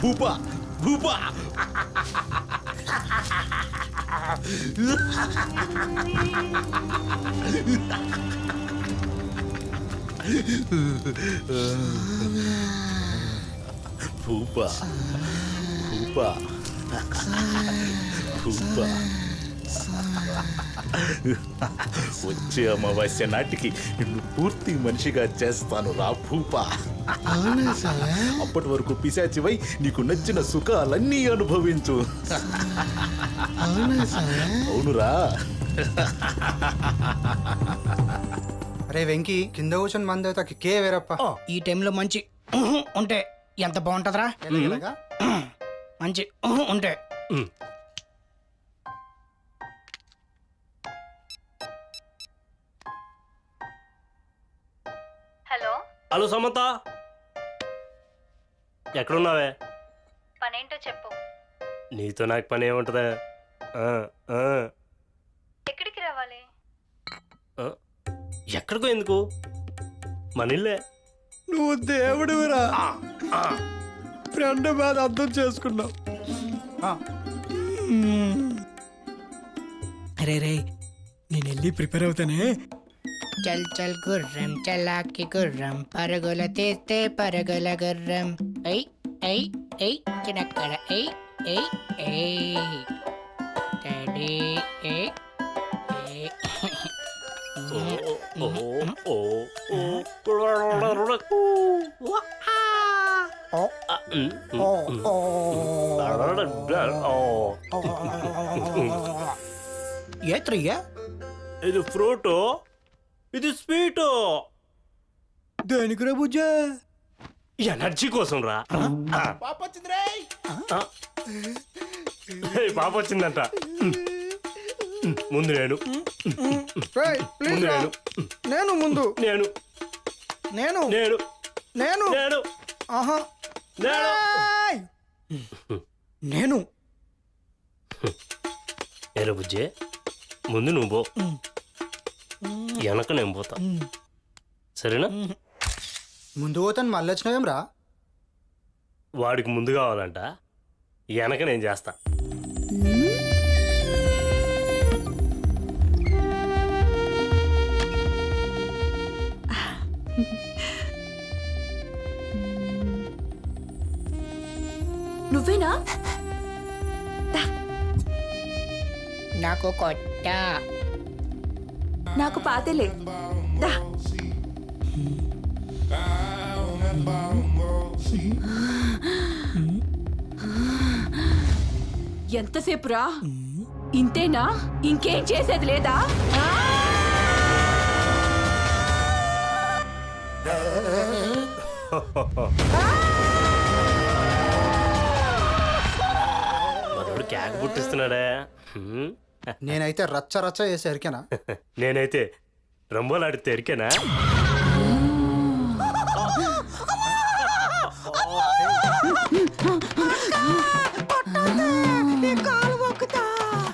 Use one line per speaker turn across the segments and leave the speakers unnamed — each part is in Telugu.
భూపా భూపా భూపా వచ్చే అమావాస్య నాటికి నిన్ను పూర్తి మనిషిగా చేస్తాను రా భూపా అప్పటి వరకు పిశాచివై నీకు నచ్చిన సుఖాలన్నీ అనుభవించు. అవునురా.
అరే వెంకీ కింద కూర్చొని మంది అవుతా కే వేరప్ప.
ఈ టైంలో మంచి ఉంటే ఎంత బాగుంటుందిరా? మంచి ఉంటే.
హలో.
హలో సమంత. ఎక్కడున్నావే?
పనేంటో చెప్పు.
నీతో నాకు పని ఏముంటుందా ఆ, ఆ,
ఎక్కడికి రావాలి
ఆ. ఎక్కడికో ఎందుకు? మన ఇల్లే.
నువ్వు దేవుడివిరా. ఫ్రెండ్ మీద అర్థం చేసుకున్నావు. అరే రే నేను వెళ్ళి ప్రిపేర్ అవుతానే?
చల్ చల్ గుర్రం చలాకి గుర్రం పరుగుల తీస్తే పరుగుల గుర్రం. ఐ ఐ ఐ చినక్కడ ఐ ఐ ఐ డాడీ.
ఓ.
ఏ త్రియా
ఇది ఫ్రూటు. ఇది స్వీటు.
దేనికిరా బుజ్జా?
ఎనర్జీ కోసం రా. పాప వచ్చిందంట ముందు నేను.
రేయ్, ప్లీజ్
ముందు
రా.
నేను.
నేను ముందు.
నేను.
నేను.
నేను.
నేను.
నేను.
ఆహా.
నేను.
ఏయ్! నేను.
ఏరా బుజ్జే ముందు నువ్వు పో. వెనక నేను పోతా. సరేనా?
ముందు పోతాను మళ్ళీ వచ్చినవేం రా?
వాడికి ముందు కావాలంట. వెనక నేను చేస్తా.
నువ్వేనా
నాకు కొట్ట.
నాకు పాతేలే. దా. ఎంతసేపు రా ఇంతేనా? ఇంకేం చేసేది లేదా?
మనోడు కేక పుట్టిస్తున్నాడే. హ్మ్.
నేనైతే రచ్చ రచ్చ చేసి ఎరికేనా?
నేనైతే రంబోలాడితే ఎరికేనా?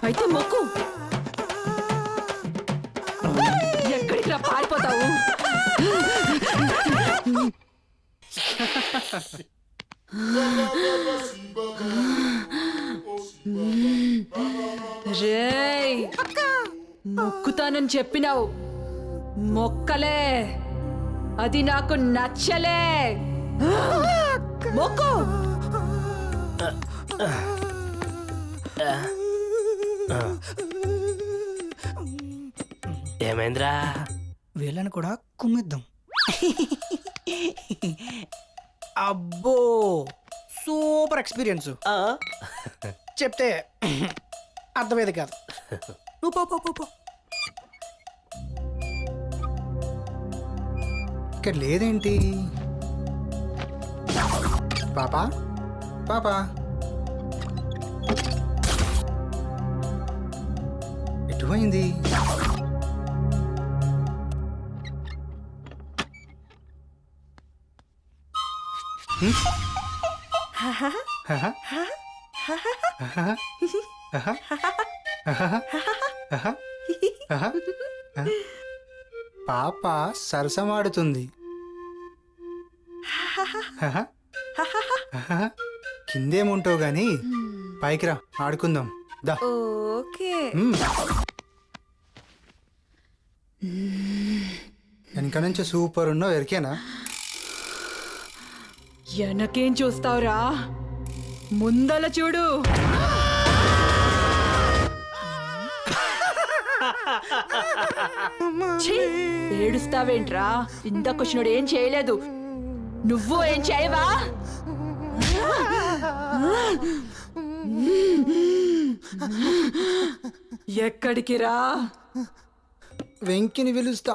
అయితే మొక్కు. ఎక్కడికి రా పారిపోతావు? రేయ్ మొక్కుతానని చెప్పినావు. మొక్కలే అది నాకు నచ్చలే. మొక్కు.
ఏమైందిరా?
వీళ్ళని కూడా కుమ్మిద్దాం. అబ్బో సూపర్ ఎక్స్పీరియన్స్. చెప్తే అర్థమయ్యేది కాదు. నువ్వు పో పో
ఇక్కడ లేదేంటి? పాపా? పాపా? ఎటు పోయింది పాప సరసమాడుతుంది. కిందేముంటావు గాని? పైకి రా ఆడుకుందాం. దా.
ఓకే.
వెనక నుంచి సూపర్ ఉన్నావు ఎరికేనా?
వెనకేం చూస్తావురా? ముందల చూడు. ఛీ, ఏడుస్తావేంట్రా? ఇందాకొచ్చినోడు ఏం చేయలేదు. నువ్వు ఏం చేయవా? ఎక్కడికి రా
వెంకిని పిలుస్తా.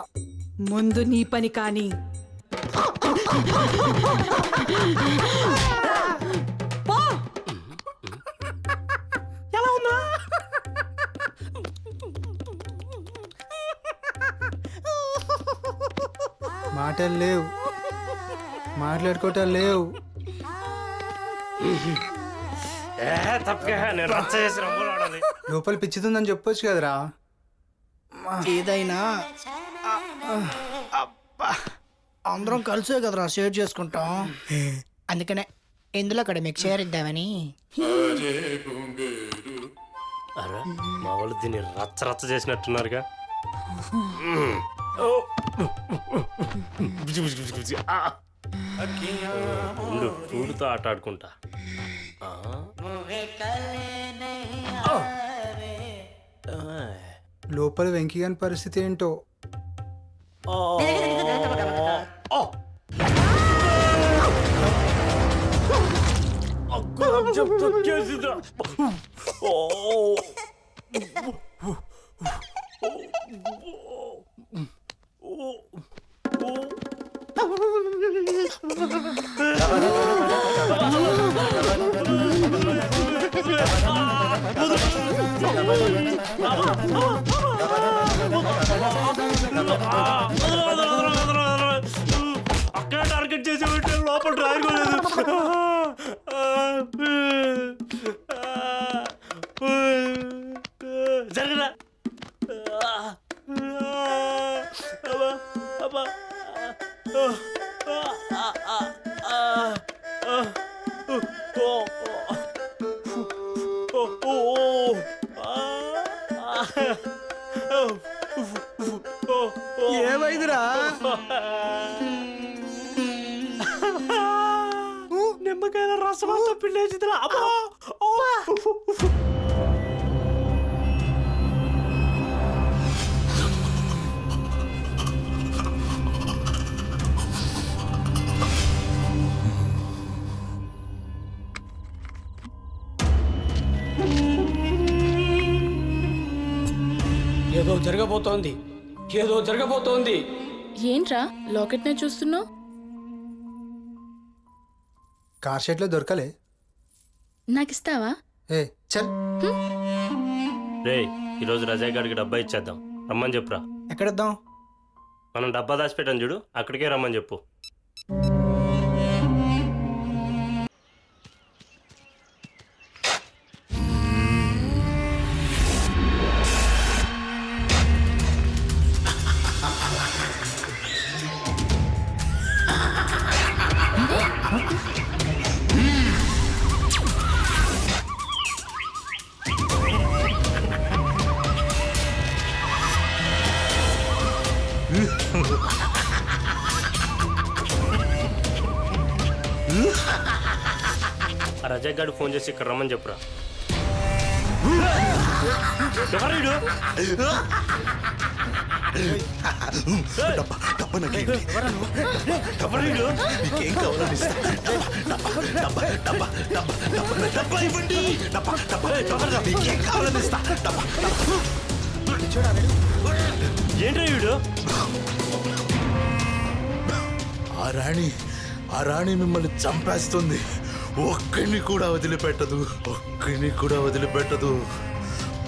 ముందు నీ పని కాని.
మాటలు లేవు. మాట్లాడుకోవటాలు లేవు. లోపల పిచ్చితుందని చెప్పొచ్చు కదరా.
ఏదైనా. అబ్బా, అందరం కలిసే కదరా షేర్ చేసుకుంటాం. అందుకనే ఇందులో కూడా మీకు షేర్ ఇద్దామని.
అరే మా వాళ్ళు దీన్ని రచ్చ రచ్చ చేసినట్టున్నారుగా. ఉండు పూలతో ఆట ఆడుకుంటా. ఆ.
లోపల వెంకి గాని పరిస్థితి ఏంటో?
ఓ. అక్కడ టార్గెట్ చేసి పెట్టే లోపల డ్రాయర్
ఏమైందిరా?
నిమ్మకాయల రసం అంతా పిండేసిందిరా అమ్మా
జరగబోతోంది. ఏదో జరగబోతోంది.
ఏంట్రా లాకెట్నే చూస్తున్నావు?
కార్ షెట్లో దొరకలే.
నాకు ఇస్తావా
ఏ చల్.
రే ఈరోజు రజాయ్ గారికి డబ్బా ఇచ్చేద్దాం. రమ్మని చెప్పురా.
ఎక్కడిద్దాం?
మనం డబ్బా దాచిపెట్టాం చూడు అక్కడికే రమ్మని చెప్పు. ఆ రజాయ్ గారికి ఫోన్ చేసి ఇక్కడ రమ్మని చెప్పురా? ఎవరీడు?
నీకేం కావాలని ఇవ్వండి. నీకేం కావాలని ఇస్తా.
ఏంట్రా వీడు?
ఆ రాణి ఆ రాణి మిమ్మల్ని చంపేస్తుంది. ఒక్కడిని కూడా వదిలిపెట్టదు ఒక్కడిని కూడా వదిలిపెట్టదు.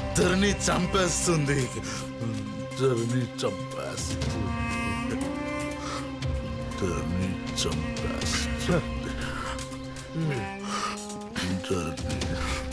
ఇద్దరిని చంపేస్తుంది. ఇద్దరిని చంపేస్తుంది. ఇద్దరిని చంపేస్తుంది. ఇద్దరిని